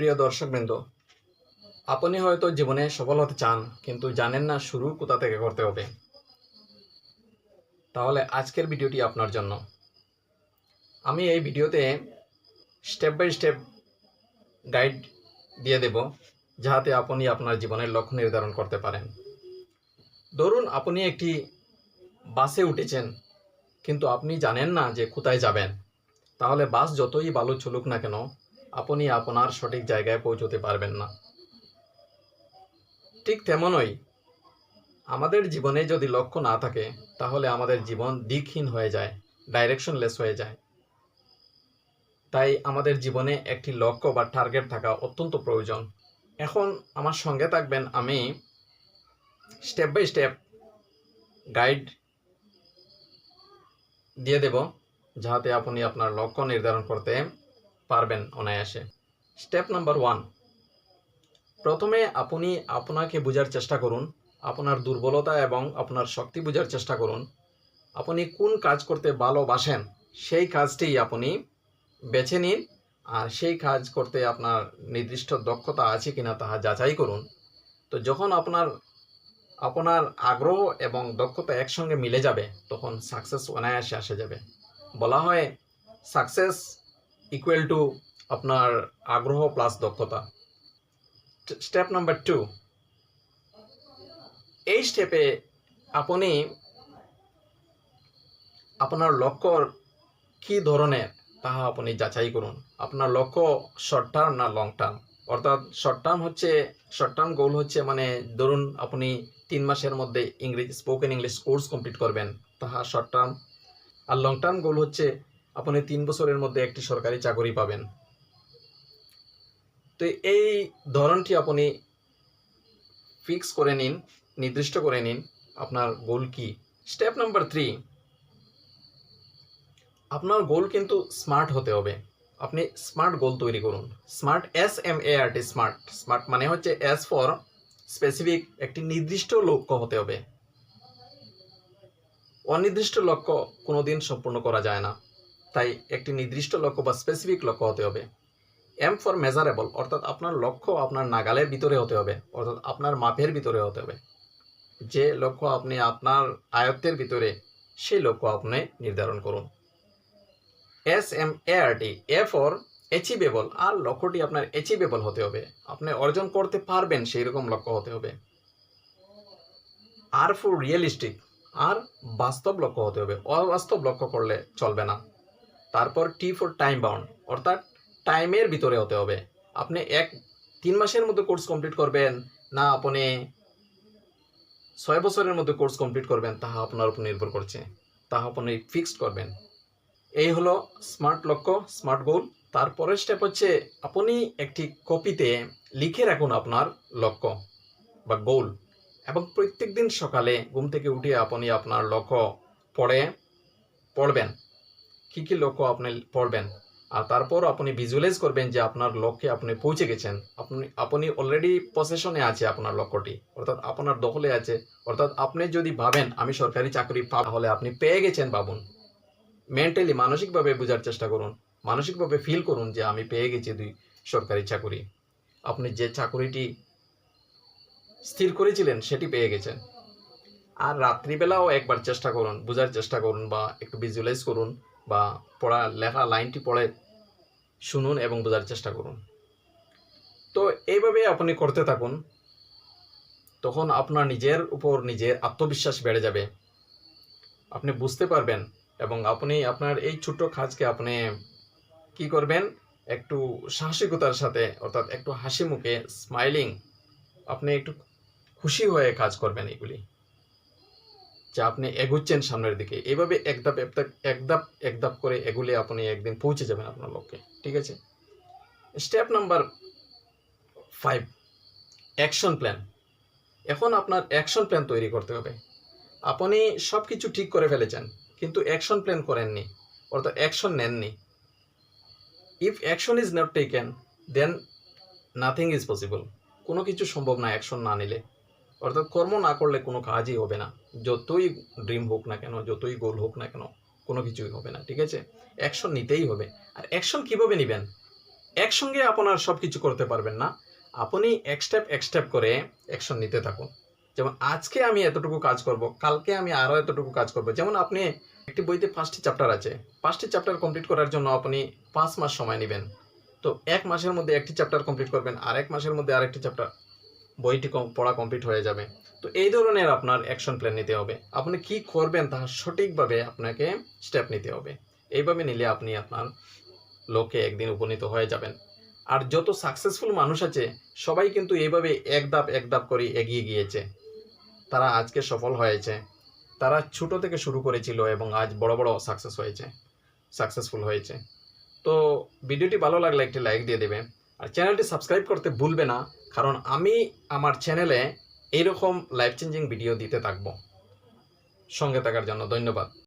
প্রিয় দর্শকবৃন্দ, আপনি হয়তো জীবনে সফল হতে চান, কিন্তু জানেন না শুরু কোথা থেকে করতে হবে। তাহলে আজকের ভিডিওটি আপনার জন্য। আমি এই ভিডিওতে স্টেপ বাই স্টেপ গাইড দিয়ে দেব, যাহাতে আপনি আপনার জীবনের লক্ষ্য নির্ধারণ করতে পারেন। ধরুন, আপনি একটি বাসে উঠেছেন, কিন্তু আপনি জানেন না যে কোথায় যাবেন। তাহলে বাস যতই ভালো চলুক না কেন আপনি আপনার সঠিক জায়গায় পৌঁছতে পারবেন না। ঠিক তেমনই আমাদের জীবনে যদি লক্ষ্য না থাকে, তাহলে আমাদের জীবন দিকহীন হয়ে যায় ডাইরেকশনলেস হয়ে যায়। তাই আমাদের জীবনে একটি লক্ষ্য বা টার্গেট থাকা অত্যন্ত প্রয়োজন। এখন আমার সঙ্গে থাকবেন আমি স্টেপ বাই স্টেপ গাইড দিয়ে দেব, যাহাতে আপনি আপনার লক্ষ্য নির্ধারণ করতে পারবেন অনায়াসে। Step number one. প্রথমে আপনি আপনাকে বোঝার চেষ্টা করুন, আপনার দুর্বলতা এবং আপনার শক্তি বোঝার চেষ্টা করুন। আপনি কোন কাজ করতে ভালোবাসেন, সেই কাজটি আপনি বেছে নিন আর সেই কাজ করতে আপনার নির্দিষ্ট দক্ষতা আছে কিনা তাহা যাচাই করুন। তো যখন আপনার আপনার আগ্রহ এবং দক্ষতা একসঙ্গে মিলে যাবে, তখন সাকসেস অনায়াসে আসে যাবে। বলা হয় সাকসেস ইকুয়াল টু আপনার আগ্রহ প্লাস দক্ষতা। স্টেপ নাম্বার টু এই স্টেপে আপনি আপনার লক্ষ্য কি ধরনের তাহা আপনি যাচাই করুন। আপনার লক্ষ্য শর্ট টার্ম না লং টার্ম অর্থাৎ শর্ট টার্ম হচ্ছে শর্ট টার্ম গোল হচ্ছে মানে ধরুন আপনি তিন মাসের মধ্যে ইংরেজি স্পোকেন ইংলিশ কোর্স কমপ্লিট করবেন, তাহা শর্ট টার্ম আর লং টার্ম গোল হচ্ছে আপনি তিন বছরের মধ্যে একটি সরকারি চাকরি পাবেন। তো এই ধরনটি আপনি ফিক্স করে নিন, নির্দিষ্ট করে নিন। আপনার গোল কি? স্টেপ নাম্বার থ্রি আপনার গোল কিন্তু স্মার্ট হতে হবে। আপনি স্মার্ট গোল তৈরি করুন। Smart S M A R T smart smart মানে হচ্ছে এস ফর স্পেসিফিক একটি নির্দিষ্ট লক্ষ্য হতে হবে। অনির্দিষ্ট লক্ষ্য কোনোদিন সম্পূর্ণ করা যায় না। তাই একটি নির্দিষ্ট লক্ষ্য বা স্পেসিফিক লক্ষ্য হতে হবে। এম ফর মেজারেবল অর্থাৎ আপনার লক্ষ্য আপনার নাগালের ভিতরে হতে হবে, অর্থাৎ আপনার মাপের ভিতরে হতে হবে। যে লক্ষ্য আপনি আপনার আয়ত্তের ভিতরে, সেই লক্ষ্য আপনি নির্ধারণ করুন। S M A R T A for achievable আর লক্ষ্যটি আপনার অ্যাচিভেবল হতে হবে। আপনি অর্জন করতে পারবেন সেই রকম লক্ষ্য হতে হবে। আর ফর রিয়েলিস্টিক আর বাস্তব লক্ষ্য হতে হবে। অবাস্তব লক্ষ্য করলে চলবে না। তারপর টি ফর টাইম বাউন্ড অর্থাৎ টাইমের ভিতরে হতে হবে। আপনি এক তিন মাসের মধ্যে কোর্স কমপ্লিট করবেন, না আপনি ছয় বছরের মধ্যে কোর্স কমপ্লিট করবেন, তাহা আপনার উপর নির্ভর করছে, তাহা আপনি ফিক্সড করবেন। এই হলো স্মার্ট লক্ষ্য স্মার্ট গোল তারপরের স্টেপ হচ্ছে আপনি একটি কপিতে লিখে রাখুন আপনার লক্ষ্য বা গোল এবং প্রত্যেক দিন সকালে ঘুম থেকে উঠে আপনি আপনার লক্ষ্য পড়ে, পড়বেন। কী কী লক্ষ্য আপনি পড়বেন? আর তারপর আপনি ভিজুয়ালাইজ করবেন যে আপনার লক্ষ্যে আপনি পৌঁছে গেছেন। আপনি আপনি অলরেডি পসেশনে আছে আপনার লক্ষ্যটি। অর্থাৎ আপনার দখলে আছে। অর্থাৎ আপনি যদি ভাবেন, আমি সরকারি চাকরি পাব তাহলে আপনি পেয়ে গেছেন ভাবুন। মেন্টালি মানসিকভাবে বোঝার চেষ্টা করুন। মানসিকভাবে ফিল করুন যে, আমি পেয়ে গেছি দুই সরকারি চাকরি। আপনি যে চাকরিটি স্থির করেছিলেন, সেটি পেয়ে গেছেন। আর রাত্রিবেলাও একবার চেষ্টা করুন, বোঝার চেষ্টা করুন বা একটু ভিজুয়ালাইজ করুন। বা পড়া, লেখা লাইনটি পড়ে শুনুন এবং বোঝার চেষ্টা করুন। তো এইভাবে আপনি করতে থাকুন। তখন আপনার নিজের উপর নিজের আত্মবিশ্বাস বেড়ে যাবে। আপনি বুঝতে পারবেন এবং আপনি আপনার এই ছোট্ট কাজকে আপনি কি করবেন? একটু সাহসিকতার সাথে, অর্থাৎ একটু হাসি মুখে স্মাইলিং আপনি একটু খুশি হয়ে কাজ করবেন এগুলি। যে আপনি এগুচ্ছেন সামনের দিকে। এভাবে এক ধাপ এক ধাপ এক ধাপ এক ধাপ করে এগুলে আপনি একদিন পৌঁছে যাবেন আপনার লক্ষ্যে, ঠিক আছে? Step number five action plan এখন আপনার অ্যাকশন প্ল্যান তৈরি করতে হবে। আপনি সব কিছু ঠিক করে ফেলেছেন, কিন্তু অ্যাকশন প্ল্যান করেননি, অর্থাৎ অ্যাকশন নেননি। If action is not taken then nothing is possible কোনো কিছু সম্ভব না অ্যাকশন না নিলে। অর্থাৎ কর্ম না করলে কোনো কাজই হবে না। যতই ড্রিম হোক না কেন, যতই গোল হোক না কেন, কোনো কিছুই হবে না, ঠিক আছে? অ্যাকশন নিতেই হবে। আর অ্যাকশন কীভাবে নেবেন? একসঙ্গে আপনার সব কিছু করতে পারবেন না। আপনি এক স্টেপ এক স্টেপ করে অ্যাকশন নিতে থাকুন। যেমন আজকে আমি এতটুকু কাজ করব, কালকে আমি আরও এতটুকু কাজ করব। যেমন আপনি একটি বইতে পাঁচটি চ্যাপ্টার আছে। পাঁচটি চ্যাপ্টার কমপ্লিট করার জন্য আপনি পাঁচ মাস সময় নেবেন। তো এক মাসের মধ্যে একটি চ্যাপ্টার কমপ্লিট করবেন আর এক মাসের মধ্যে আরেকটি চ্যাপ্টার বইটি পড়া কমপ্লিট হয়ে যাবে। তো এই ধরনের আপনার অ্যাকশন প্ল্যান নিতে হবে। আপনি কি করবেন তা সঠিকভাবে আপনাকে স্টেপ নিতে হবে। এইভাবে নিলে আপনি আপনার লক্ষ্যে একদিন উপনীত হয়ে যাবেন। আর যত সাকসেসফুল মানুষ আছে, সবাই কিন্তু এইভাবে এক ধাপ এক ধাপ করে এগিয়ে গিয়েছে। তারা আজকে সফল হয়েছে। তারা ছোট থেকে শুরু করেছিল এবং আজ বড় বড় সাকসেস হয়েছে সাকসেসফুল হয়েছে। তো ভিডিওটি ভালো লাগলে একটি লাইক দিয়ে দেবে আর চ্যানেলটি সাবস্ক্রাইব করতে ভুলবে না, কারণ আমি আমার চ্যানেলে এইরকম লাইফ চেঞ্জিং ভিডিও দিতে থাকব। সঙ্গে থাকার জন্য ধন্যবাদ।